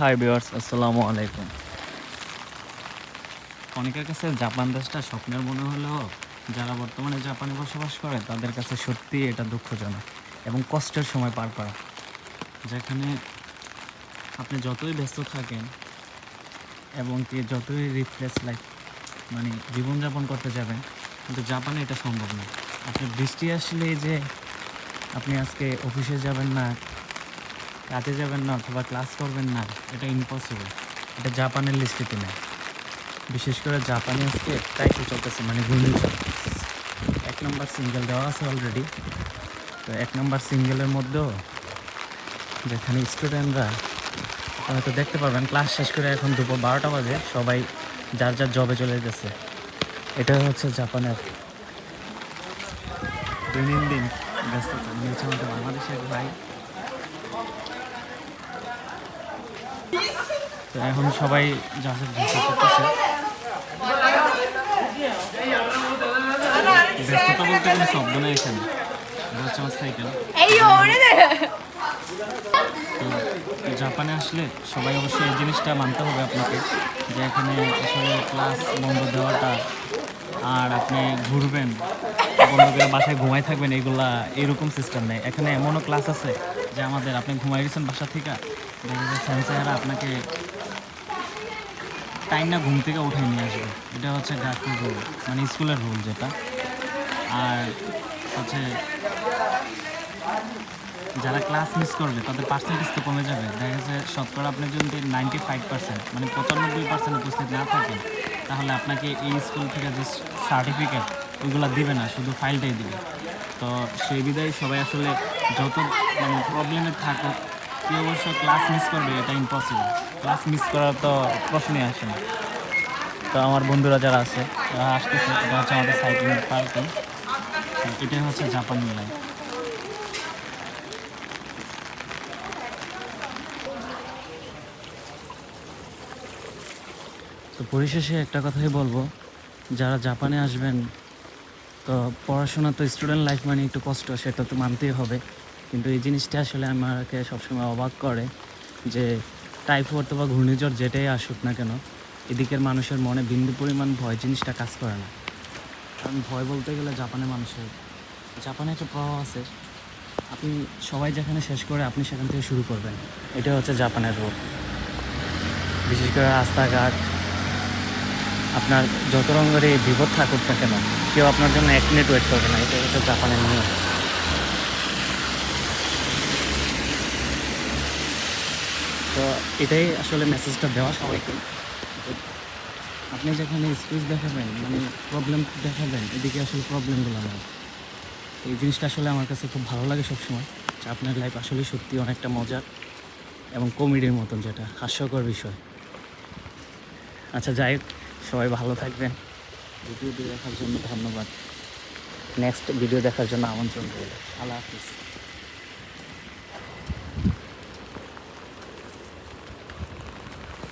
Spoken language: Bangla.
হাই বিয়ার্স আসসালামু আলাইকুম। অনেকের কাছে জাপান দেশটা স্বপ্নের মনে হলেও যারা বর্তমানে জাপানে বসবাস করে, তাদের কাছে সত্যি এটা দুঃখজনক এবং কষ্টের সময় পার করা। যেখানে আপনি যতই ব্যস্ত থাকেন এবং কি যতই রিফ্রেশ লাইফ মানে জীবনযাপন করতে যাবেন, কিন্তু জাপানে এটা সম্ভব না আপনি বৃষ্টি আসলে যে আপনি আজকে অফিসে যাবেন না কাজে যাবেন না অথবা ক্লাস করবেন না, এটা ইম্পসিবল এটা জাপানের লিস্টেতে নেই বিশেষ করে জাপানে আজকে টাইপে চলতেছে মানে ঘূর্ণিঝড় এক নম্বর সিঙ্গেল দেওয়া আছে অলরেডি তো এক নম্বর সিঙ্গেলের মধ্যেও যেখানে স্টুডেন্টরা হয়তো দেখতে পারবেন ক্লাস শেষ করে এখন দুপুর বারোটা বাজে, সবাই যার যার জবে চলে গেছে। এটা হচ্ছে জাপানের দৈনন্দিন ব্যস্ততা। হচ্ছে আমাদের বাংলাদেশের ভাই। তো এখন সবাই জাহাজের করতেছে। ব্যস্ততা বলতে কোনো শব্দ নেই এখানে। জাপানে আসলে সবাই অবশ্যই এই জিনিসটা মানতে হবে আপনাকে যে এখানে আসলে ক্লাস বন্ধ দেওয়াটা আর আপনি ঘুরবেন বন্ধ করে বাসায় ঘুমাই থাকবেন এইগুলা এরকম সিস্টেম নেই। এখানে এমনও ক্লাস আছে যে আমাদের আপনি ঘুমাই গেছেন বাসা থেকে আপনাকে টাইম না ঘুম থেকে উঠে নিয়ে আসবে। এটা হচ্ছে ডাক্তার রুল মানে স্কুলের রুল যেটা। আর হচ্ছে যারা ক্লাস মিস করবে, তাদের পার্সেন্টেজ তো কমে যাবে। দেখা যাচ্ছে শতকরা আপনি যদি নাইনটি ফাইভ পার্সেন্ট মানে পঁচানব্বই পার্সেন্ট উপস্থিত না থাকেন, তাহলে আপনাকে এই স্কুল থেকে যে সার্টিফিকেট ওইগুলো দিবে না, শুধু ফাইলটাই দিবে। তো সেই বিদায় সবাই আসলে যত মানে প্রবলেমে থাকুক কেউ অবশ্য ক্লাস মিস করবে, এটা ইম্পসিবল ক্লাস মিস করার তো প্রশ্নই আসে না। তো আমার বন্ধুরা যারা আছে, তারা আসতেছে, এটা হচ্ছে আমাদের সাইক্লিং পার্কিং এটাই হচ্ছে জাপান মিলাই তো পরিশেষে একটা কথাই বলব, যারা জাপানে আসবেন, তো পড়াশোনা তো স্টুডেন্ট লাইফ মানে একটু কষ্ট, সেটা তো মানতেই হবে। কিন্তু এই জিনিসটা আসলে আমাকে সবসময় অবাক করে যে টাইফয়েড বা ঘূর্ণিঝড় যেটাই আসুক না কেন, এদিকের মানুষের মনে বিন্দু পরিমাণ ভয় জিনিসটা কাজ করে না। কারণ ভয় বলতে গেলে জাপানের মানুষের, জাপানে একটা প্রভাব আছে, আপনি সবাই যেখানে শেষ করে আপনি সেখান থেকে শুরু করবেন। এটা হচ্ছে জাপানের রোড বিশেষ করে রাস্তাঘাট, আপনার যত রঙের বিপদ থাকুক না কেন, কেউ আপনার জন্য এক মিনিট ওয়েট করবে না এটা হচ্ছে জাপানের নিয়ম। তো এটাই আসলে মেসেজটা দেওয়া সবাইকে। আপনি যেখানে স্কুইজ দেখাবেন মানে প্রবলেম দেখাবেন, এদিকে আসলে প্রবলেমগুলো নেই। এই জিনিসটা আসলে আমার কাছে খুব ভালো লাগে সবসময় যে আপনার লাইফ আসলে সত্যি অনেকটা মজার এবং কমেডির মতন যেটা, হাস্যকর বিষয়। আচ্ছা যাই সবাই ভালো থাকবেন। ভিডিওটি দেখার জন্য ধন্যবাদ। নেক্সট ভিডিও দেখার জন্য আমন্ত্রণ রইল। আল্লাহ হাফিজ।